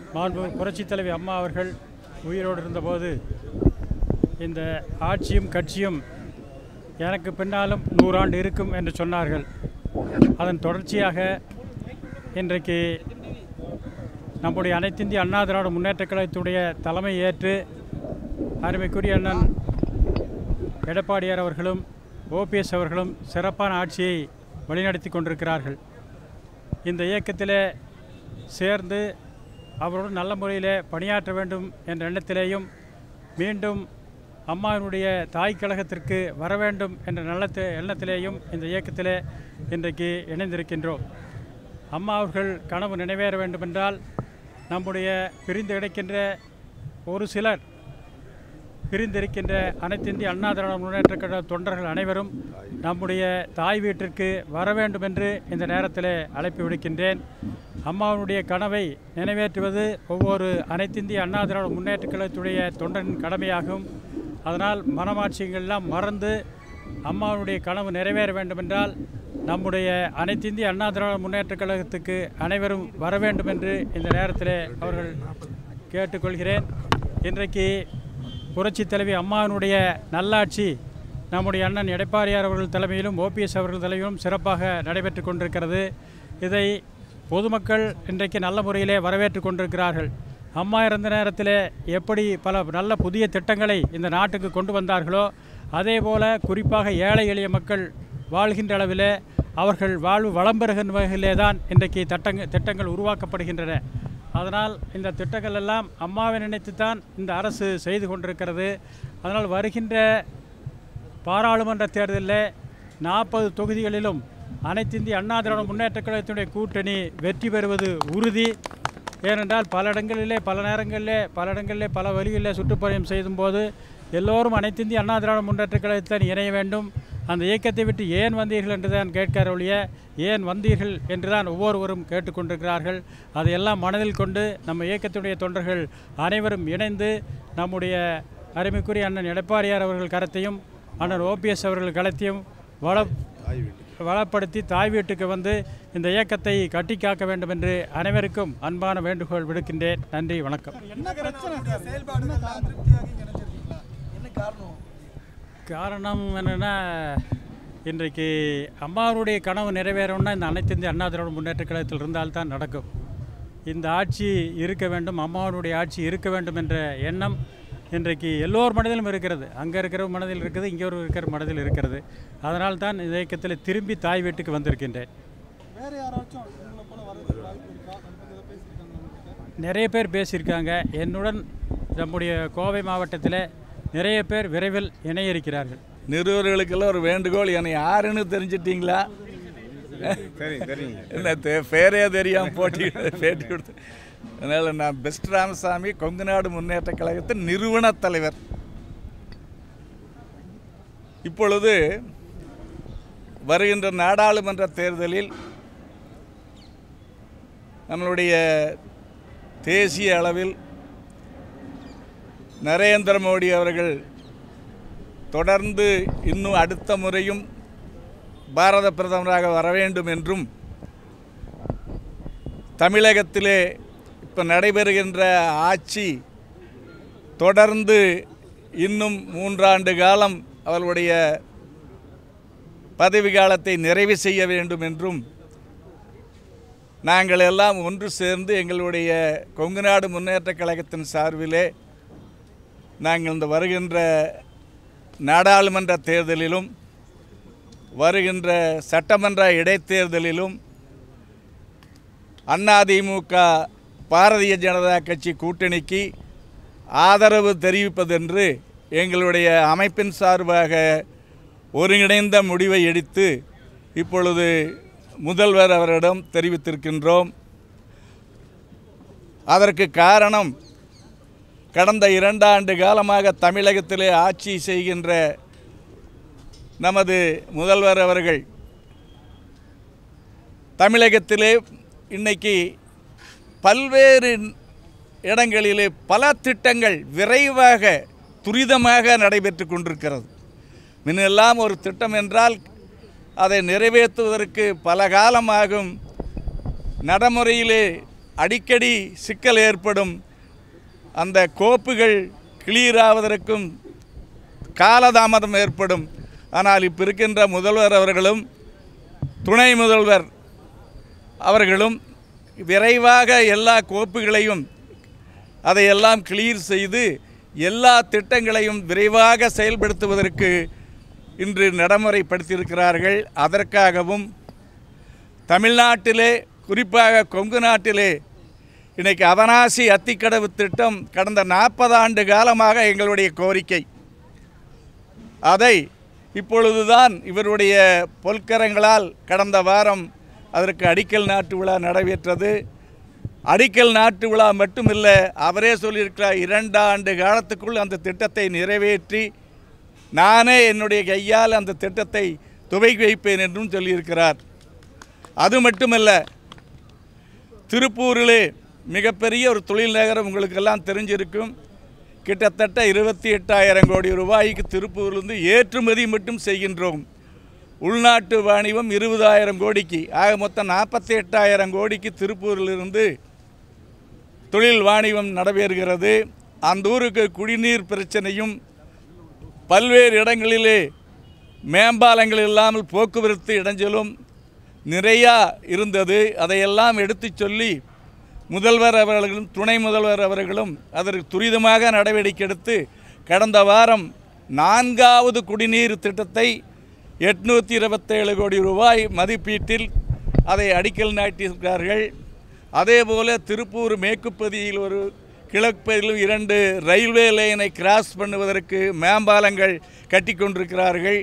மாண்பு புரட்சித் தலைவி அம்மா அவர்கள் உயிரோடு இருந்தபோது இந்த ஆட்சியும் கட்சியும் எனக்கு பின்னாலும் நூறாண்டு இருக்கும் என்று சொன்னார்கள். அதன் தொடர்ச்சியாக இன்றைக்கு நம்முடைய அனைத்திந்திய அண்ணா திராவிட முன்னேற்ற கழகத்துடைய தலைமை ஏற்று அருமைக்குரிய அண்ணன் எடப்பாடியார் அவர்களும் ஓபிஎஸ் அவர்களும் சிறப்பான ஆட்சியை வழிநடத்தி கொண்டிருக்கிறார்கள். இந்த இயக்கத்தில் சேர்ந்து அவருடன் நல்ல முறையிலே பணியாற்ற வேண்டும் என்ற எண்ணத்திலேயும் மீண்டும் அம்மாவினுடைய தாய் கழகத்திற்கு வர வேண்டும் என்ற நல்ல எண்ணத்திலேயும் இந்த இயக்கத்திலே இன்றைக்கு இணைந்திருக்கின்றோம். அம்மா அவர்கள் கனவு நிறைவேற வேண்டுமென்றால் நம்முடைய பிரிந்து கிடைக்கின்ற ஒரு சிலர் பிரிந்திருக்கின்ற அனைத்திந்திய அண்ணா திராவிட முன்னேற்ற கழக தொண்டர்கள் அனைவரும் நம்முடைய தாய் வீட்டிற்கு வர வேண்டும் என்று இந்த நேரத்தில் அழைப்பு விடுக்கின்றேன். அம்மாவுடைய கனவை நிறைவேற்றுவது ஒவ்வொரு அனைத்திந்திய அண்ணா திராவிட முன்னேற்ற கழகத்துடைய தொண்டனின் கடமையாகும். அதனால் மனமாட்சியங்கள்லாம் மறந்து அம்மாவுடைய கனவு நிறைவேற வேண்டுமென்றால் நம்முடைய அனைத்திந்திய அண்ணா திராவிட முன்னேற்ற கழகத்துக்கு அனைவரும் வர வேண்டும் என்று இந்த நேரத்தில் அவர்கள் கேட்டுக்கொள்கிறேன். இன்றைக்கு புரட்சி தலைவி அம்மாவினுடைய நல்லாட்சி நம்முடைய அண்ணன் எடப்பாடியார் அவர்கள் தலைமையிலும் ஓபிஎஸ் அவர்கள் தலைமையிலும் சிறப்பாக நடைபெற்று கொண்டிருக்கிறது. இதை பொதுமக்கள் இன்றைக்கு நல்ல முறையிலே வரவேற்று கொண்டிருக்கிறார்கள். அம்மா இருந்த நேரத்தில் எப்படி பல நல்ல புதிய திட்டங்களை இந்த நாட்டுக்கு கொண்டு வந்தார்களோ அதே போல குறிப்பாக ஏழை எளிய மக்கள் வாழ்கின்ற அளவிலே அவர்கள் வாழ்வு வளம் பெறுகின்ற வகையிலே தான் இன்றைக்கு திட்டங்கள் திட்டங்கள் உருவாக்கப்படுகின்றன. அதனால் இந்த திட்டங்கள் எல்லாம் அம்மாவை நினைத்துத்தான் இந்த அரசு செய்து கொண்டிருக்கிறது. அதனால் வருகின்ற பாராளுமன்ற தேர்தலில் நாற்பது தொகுதிகளிலும் அனைத்திந்திய அண்ணா திராவிட முன்னேற்ற கழகத்தினுடைய கூட்டணி வெற்றி பெறுவது உறுதி. ஏனென்றால் பல இடங்களிலே பல நேரங்களிலே பல இடங்களிலே பல வழிகளிலே சுற்றுப்பயணம் செய்யும்போது எல்லோரும் அனைத்திந்திய அண்ணா திராவிட முன்னேற்ற கழகத்தான் இணைய வேண்டும். அந்த இயக்கத்தை விட்டு ஏன் வந்தீர்கள் என்று தான் கேட்கிற ஒழிய ஏன் வந்தீர்கள் என்று தான் ஒவ்வொருவரும் கேட்டுக்கொண்டிருக்கிறார்கள் அதையெல்லாம் மனதில் கொண்டு நம்ம இயக்கத்தினுடைய தொண்டர்கள் அனைவரும் இணைந்து நம்முடைய அருமைக்குரிய அண்ணன் எடப்பாடியார் அவர்கள் கரத்தையும் அண்ணன் ஓபிஎஸ் அவர்கள் கலத்தையும் வள வளப்படுத்தி தாய் வீட்டுக்கு வந்து இந்த இயக்கத்தை கட்டி காக்க வேண்டும் என்று அனைவருக்கும் அன்பான வேண்டுகோள் விடுக்கின்றேன். நன்றி வணக்கம். காரணம்? காரணம் என்னென்னா இன்றைக்கு அம்மாவுடைய கனவு நிறைவேறணும்னா இந்த அனைத்து இந்திய அண்ணா திராவிட முன்னேற்ற கழகத்தில் இருந்தால்தான் நடக்கும். இந்த ஆட்சி இருக்க வேண்டும் அம்மாவுடைய ஆட்சி இருக்க வேண்டும் என்ற எண்ணம் இன்றைக்கு எல்லோர் மனதிலும் இருக்கிறது. அங்கே இருக்கிற மனதில் இருக்குது இங்கே ஒரு இருக்கிற மனதில் இருக்கிறது. அதனால் தான் இந்த இயக்கத்தில் திரும்பி தாய் வீட்டுக்கு வந்திருக்கின்றேன். நிறைய பேர் பேசியிருக்காங்க. என்னுடன் நம்முடைய கோவை மாவட்டத்தில் நிறைய பேர் விரைவில் இணைய இருக்கிறார்கள் நிருபர்களுக்கெல்லாம் ஒரு வேண்டுகோள். என்னை யாருன்னு தெரிஞ்சிட்டீங்களா? என்ன தெ- பேரே தெரியாமல் போட்டி பேட்டி கொடுத்து அதனால் நான் பெஸ்ட் ராமசாமி கொங்கு நாடு முன்னேற்ற கழகத்தின் நிறுவனத் தலைவர். இப்பொழுது வருகின்ற நாடாளுமன்ற தேர்தலில் நம்மளுடைய தேசிய அளவில் நரேந்திர மோடி அவர்கள் தொடர்ந்து இன்னும் அடுத்த முறையும் பாரத பிரதமராக வர வேண்டும் என்றும் தமிழகத்திலே இப்போ நடைபெறுகின்ற ஆட்சி தொடர்ந்து இன்னும் மூன்றாண்டு காலம் அவர்களுடைய பதவி காலத்தை நிறைவு செய்ய வேண்டும் என்றும் நாங்கள் எல்லாம் ஒன்று சேர்ந்து எங்களுடைய கொங்கு நாடு முன்னேற்ற கழகத்தின் சார்பிலே நாங்கள் இந்த வருகின்ற நாடாளுமன்ற தேர்தலிலும் வருகின்ற சட்டமன்ற இடைத்தேர்தலிலும் அதிமுக பாரதிய ஜனதா கட்சி கூட்டணிக்கு ஆதரவு தெரிவிப்பதென்று எங்களுடைய அமைப்பின் சார்பாக ஒருங்கிணைந்த முடிவை எடுத்து இப்பொழுது முதல்வர் அவரிடம் தெரிவித்திருக்கின்றோம். அதற்கு காரணம் கடந்த இரண்டாண்டு காலமாக தமிழகத்திலே ஆட்சி செய்கின்ற நமது முதல்வர் அவர்கள் தமிழகத்திலே இன்னைக்கு பல்வேறு இடங்களிலே பல திட்டங்கள் விரைவாக துரிதமாக நடைபெற்று கொண்டிருக்கிறது. முன்னெல்லாம் ஒரு திட்டம் என்றால் அதை நிறைவேற்றுவதற்கு பல காலமாகும். நடைமுறையிலே அடிக்கடி சிக்கல் ஏற்படும். அந்த கோப்புகள் கிளியர் ஆவதற்கும் காலதாமதம் ஏற்படும். ஆனால் இப்போ இருக்கின்ற முதல்வர் அவர்களும் துணை முதல்வர் அவர்களும் விரைவாக எல்லா கோப்புகளையும் அதையெல்லாம் கிளியர் செய்து எல்லா திட்டங்களையும் விரைவாக செயல்படுத்துவதற்கு இன்று நடைமுறைப்படுத்தியிருக்கிறார்கள். அதற்காகவும் தமிழ்நாட்டிலே குறிப்பாக கொங்கு நாட்டிலே இன்றைக்கு அவனாசி அத்திக்கடவு திட்டம் கடந்த நாற்பது ஆண்டு காலமாக எங்களுடைய கோரிக்கை. அதை இப்பொழுதுதான் இவருடைய பொல்கரங்களால் கடந்த வாரம் அதற்கு அடிக்கல் நாட்டு விழா நடைபெற்றது அடிக்கல் நாட்டு விழா மட்டுமில்லை அவரே சொல்லியிருக்கிறார் இரண்டு ஆண்டு காலத்துக்குள் அந்த திட்டத்தை நிறைவேற்றி நானே என்னுடைய கையால் அந்த திட்டத்தை துவக்கி வைப்பேன் என்றும் சொல்லியிருக்கிறார். அது மட்டுமல்ல திருப்பூரிலே மிகப்பெரிய ஒரு தொழில் நகரம் உங்களுக்கெல்லாம் தெரிஞ்சிருக்கும். கிட்டத்தட்ட இருபத்தி எட்டாயிரம் கோடி ரூபாய்க்கு திருப்பூர்லேருந்து ஏற்றுமதி மட்டும் செய்கின்றோம். உள்நாட்டு வாணிபம் இருபதாயிரம் கோடிக்கு ஆக மொத்தம் நாற்பத்தி எட்டாயிரம் கோடிக்கு திருப்பூரிலிருந்து தொழில் வாணிபம் நடைபெறுகிறது அந்த ஊருக்கு குடிநீர் பிரச்சனையும் பல்வேறு இடங்களிலே மேம்பாலங்கள் இல்லாமல் போக்குவரத்து இடைஞ்சலும் நிறையா இருந்தது. அதையெல்லாம் எடுத்துச் சொல்லி முதல்வர் அவர்களும் துணை முதல்வர் அவர்களும் அதற்கு துரிதமாக நடவடிக்கை எடுத்து கடந்த வாரம் நான்காவது குடிநீர் திட்டத்தை எட்நூற்றி இருபத்தேழு கோடி ரூபாய் மதிப்பீட்டில் அதை அடிக்கல் நாட்டியிருக்கிறார்கள். அதேபோல் திருப்பூர் மேற்குப்பதியில் ஒரு கிழக்குப்பதிலும் இரண்டு ரயில்வே லைனை கிராஸ் பண்ணுவதற்கு மேம்பாலங்கள் கட்டி கொண்டிருக்கிறார்கள்.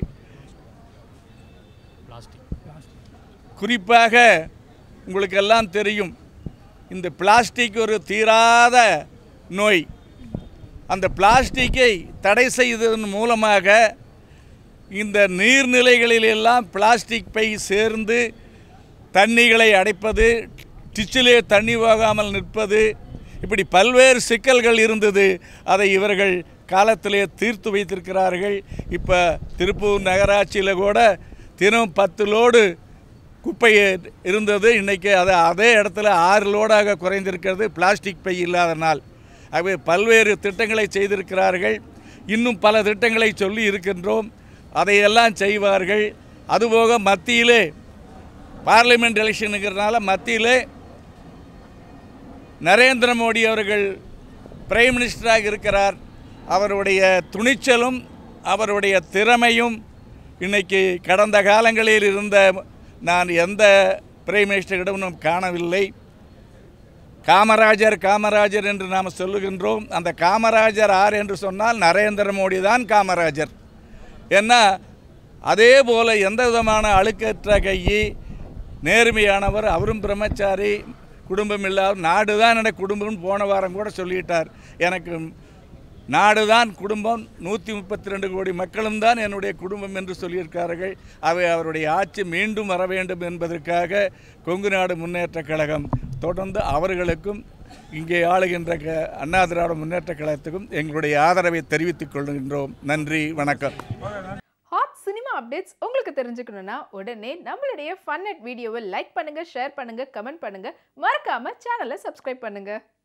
குறிப்பாக உங்களுக்கெல்லாம் தெரியும் இந்த பிளாஸ்டிக் ஒரு தீராத நோய். அந்த பிளாஸ்டிக்கை தடை செய்ததன் மூலமாக இந்த நீர்நிலைகளில் எல்லாம் பிளாஸ்டிக் பை சேர்ந்து தண்ணிகளை அடைப்பது டிச்சிலே தண்ணி போகாமல் நிற்பது இப்படி பல்வேறு சிக்கல்கள் இருந்தது. அதை இவர்கள் காலத்திலே தீர்த்து வைத்திருக்கிறார்கள். இப்போ திருப்பூர் நகராட்சியில் கூட தினம் பத்து லோடு குப்பை இருந்தது. இன்றைக்கி அது அதே இடத்துல ஆறு லோடாக குறைந்திருக்கிறது. பிளாஸ்டிக் பை இல்லாதனால் ஆகவே பல்வேறு திட்டங்களை செய்திருக்கிறார்கள். இன்னும் பல திட்டங்களை சொல்லி இருக்கின்றோம். அதையெல்லாம் செய்வார்கள். அதுபோக மத்தியிலே பார்லிமெண்ட் எலெக்ஷனுங்கிறதுனால மத்தியிலே நரேந்திர மோடி அவர்கள் பிரைம் மினிஸ்டராக இருக்கிறார். அவருடைய துணிச்சலும் அவருடைய திறமையும் இன்னைக்கு கடந்த காலங்களில் இருந்த நான் எந்த பிரைம் மினிஸ்டரிடமும் காணவில்லை. காமராஜர் காமராஜர் என்று நாம் சொல்லுகின்றோம். அந்த காமராஜர் ஆர் என்று சொன்னால் நரேந்திர மோடி தான் காமராஜர். ஏன்னா அதே போல் எந்த விதமான அழுக்கற்ற கையி நேர்மையானவர் அவரும் பிரம்மச்சாரி குடும்பம் இல்லாத நாடு தான் எனக்கு குடும்பம்னு போன வாரம் கூட சொல்லிட்டார். எனக்கு நாடு தான் குடும்பம் நூற்றி முப்பத்தி ரெண்டு கோடி மக்களும் தான் என்னுடைய குடும்பம் என்று சொல்லியிருக்கார்கள் அவை அவருடைய ஆட்சி மீண்டும் வர வேண்டும் என்பதற்காக கொங்கு நாடு முன்னேற்ற கழகம் தொடர்ந்து அவர்களுக்கும் இங்கே ஆளுகின்ற க அண்ணா திராவிட முன்னேற்ற கழகத்துக்கும் எங்களுடைய ஆதரவை தெரிவித்துக் கொள்கின்றோம். நன்றி வணக்கம். ஹாட் சினிமா அப்டேட்ஸ் உங்களுக்கு தெரிஞ்சுக்கணும்னா உடனே நம்மளுடைய ஃபன் அட் வீடியோவை லைக் பண்ணுங்க ஷேர் பண்ணுங்க கமெண்ட் பண்ணுங்க. மறக்காம சேனலை சப்ஸ்கிரைப் பண்ணுங்க.